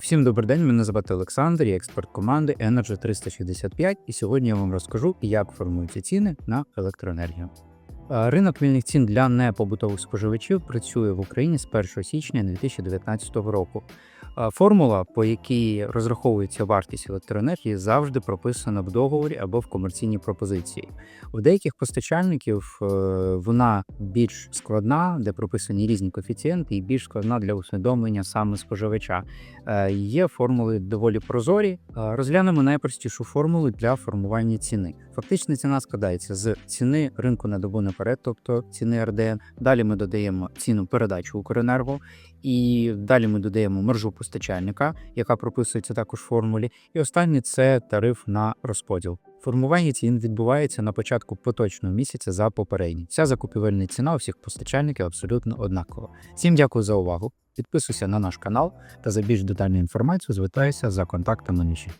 Всім добрий день, мене звати Олександр, я експерт команди Energy 365, і сьогодні я вам розкажу, як формуються ціни на електроенергію. Е, Ринок вільних цін для непобутових споживачів працює в Україні з 1 січня 2019 року. Е, Формула, по якій розраховується вартість електроенергії, завжди прописана в договорі або в комерційній пропозиції. У деяких постачальників е, вона більш складна, де прописані різні коефіцієнти, і більш складна для усвідомлення саме споживача. Є формули доволі прозорі. Розглянемо найпростішу формулу для формування ціни. Фактично ціна складається з ціни ринку на добу наперед, тобто ціни РДН. Далі ми додаємо ціну передачі Укренерго, і далі ми додаємо маржу постачальника, яка прописується також в формулі. І останнє це тариф на розподіл. Формування цін відбувається на початку поточного місяця за попередній. Вся закупівельна ціна у всіх постачальників абсолютно однакова. Всім дякую за увагу. Підписуйся на наш канал та за більш детальну інформацію звертайся за контактами нижче.